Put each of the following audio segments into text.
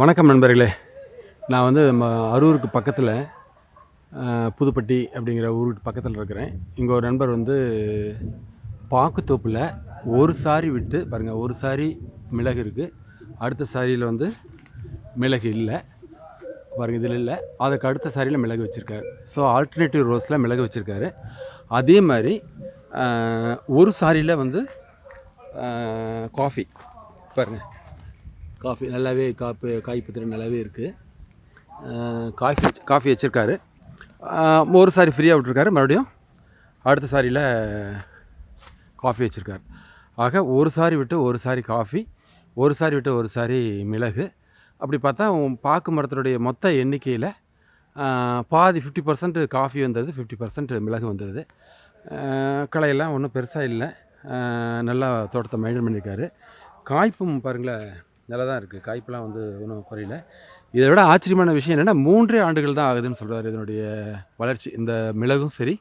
வணக்கம் நண்பர்களே. நான் வந்து ம அரூருக்கு பக்கத்தில் புதுப்பட்டி அப்படிங்கிற ஊருக்கு பக்கத்தில் இருக்கிறேன். இங்கே ஒரு நண்பர் வந்து பாக்குத்தோப்பில் ஒரு சாரி விட்டு பாருங்கள் ஒரு சாரி மிளகு இருக்குது அடுத்த சாரியில் வந்து மிளகு இல்லை. பாருங்கள் இதில் இல்லை. அதுக்கு அடுத்த சாரியில் மிளகு வச்சுருக்காரு. ஸோ ஆல்டர்னேட்டிவ் ரோஸில் மிளகு வச்சுருக்காரு. அதே மாதிரி ஒரு சாரியில் வந்து காஃபி பாருங்கள் காஃபி நல்லாவே காப்பு காய் திறன் நல்லாவே இருக்குது காஃபி வச்சு- காஃபி வச்சுருக்காரு. ஒரு சாரி ஃப்ரீயாக விட்ருக்காரு மறுபடியும் அடுத்த சாரியில் காஃபி வச்சுருக்காரு. ஆக ஒரு சாரி விட்டு ஒரு சாரி காஃபி ஒரு சாரி விட்டு ஒரு சாரி மிளகு. அப்படி பார்த்தா உன் பாக்கு மரத்தினுடைய மொத்த எண்ணிக்கையில் பாதி ஃபிஃப்டி பர்சன்ட் காஃபி வந்தது ஃபிஃப்டி பர்சன்ட் மிளகு வந்தது. களையெல்லாம் ஒன்றும் பெருசாக இல்லை. நல்லா தோட்டத்தை மெயின்டைன் பண்ணியிருக்காரு காய்ப்பும் பாருங்களேன் நல்லா தான் இருக்குது காய்ப்பெலாம் வந்து ஒன்றும் குறையில. இதை விட ஆச்சரியமான விஷயம் என்னென்னா மூன்றே ஆண்டுகள் தான் ஆகுதுன்னு சொல்கிறார் இதனுடைய வளர்ச்சி. இந்த மிளகும் சரி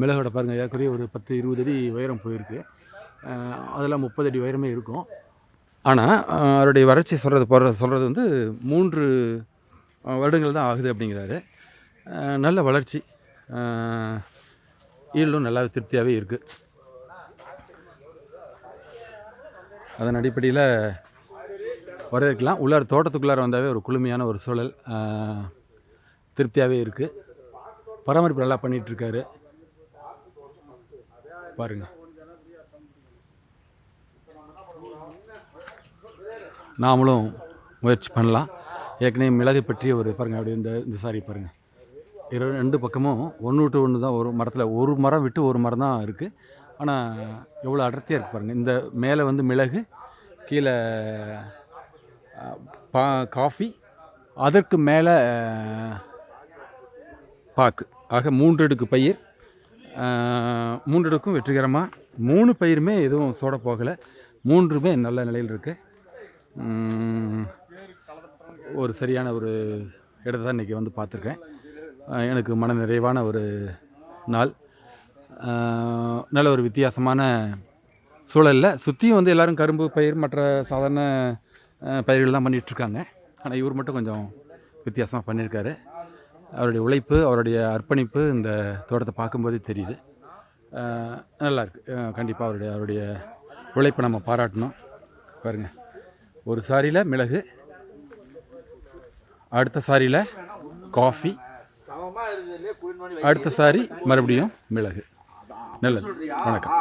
மிளகோட பாருங்கள் ஏற்கனவே ஒரு பத்து இருபது அடி உயரம் போயிருக்கு. அதெல்லாம் முப்பது அடி உயரமே இருக்கும். ஆனால் அவருடைய வறட்சி சொல்கிறது போகிற சொல்கிறது வந்து மூன்று வருடங்கள் தான் ஆகுது அப்படிங்கிறாரு. நல்ல வளர்ச்சி. ஈல்டும் நல்லா திருப்தியாகவே இருக்குது அதன் அடிப்படையில் வரவேற்கலாம். உள்ளார் தோட்டத்துக்குள்ளார வந்தாவே ஒரு குளுமையான ஒரு சூழல் திருப்தியாகவே இருக்குது பராமரிப்பு நல்லா பண்ணிகிட்ருக்காரு பாருங்கள் நாமளும் முயற்சி பண்ணலாம். ஏற்கனவே மிளகு பற்றிய ஒரு பாருங்கள் அப்படி இந்த இந்த சாரி பாருங்கள் இரு ரெண்டு பக்கமும் ஒன்று விட்டு ஒன்று தான் ஒரு மரத்தில் ஒரு மரம் விட்டு ஒரு மரம் தான் இருக்குது ஆனால் எவ்வளோ அடர்த்தியாக இருக்குது பாருங்கள் இந்த மேலே வந்து மிளகு கீழே பா காஃபி அதற்கு மேலே பாக்கு. ஆக மூன்று அடுக்கு பயிர் மூன்றடுக்கும் மூன்று அடுக்கும் வெற்றிகரமாக மூணு பயிருமே எதுவும் சோட போகலை. மூன்றுமே நல்ல நிலையில் இருக்குது ஒரு சரியான ஒரு இடத்த தான் இன்றைக்கி வந்து பார்த்துருக்கேன். எனக்கு மன நிறைவான ஒரு நாள். நல்ல ஒரு வித்தியாசமான சூழலில் சுற்றியும் வந்து எல்லோரும் கரும்பு பயிர் மற்ற சாதாரண பயிர்கள் தான் பண்ணிகிட்ருக்காங்க. ஆனால் இவர் மட்டும் கொஞ்சம் வித்தியாசமாக பண்ணியிருக்காரு. அவருடைய உழைப்பு அவருடைய அர்ப்பணிப்பு இந்த தோட்டத்தை பார்க்கும்போதே தெரியுது. நல்லாயிருக்கு. கண்டிப்பாக அவருடைய அவருடைய உழைப்பை நம்ம பாராட்டணும். பாருங்கள் ஒரு சாரியில் மிளகு அடுத்த சாரியில் காஃபி அடுத்த சாரி மறுபடியும் மிளகு. நல்லது. வணக்கம்.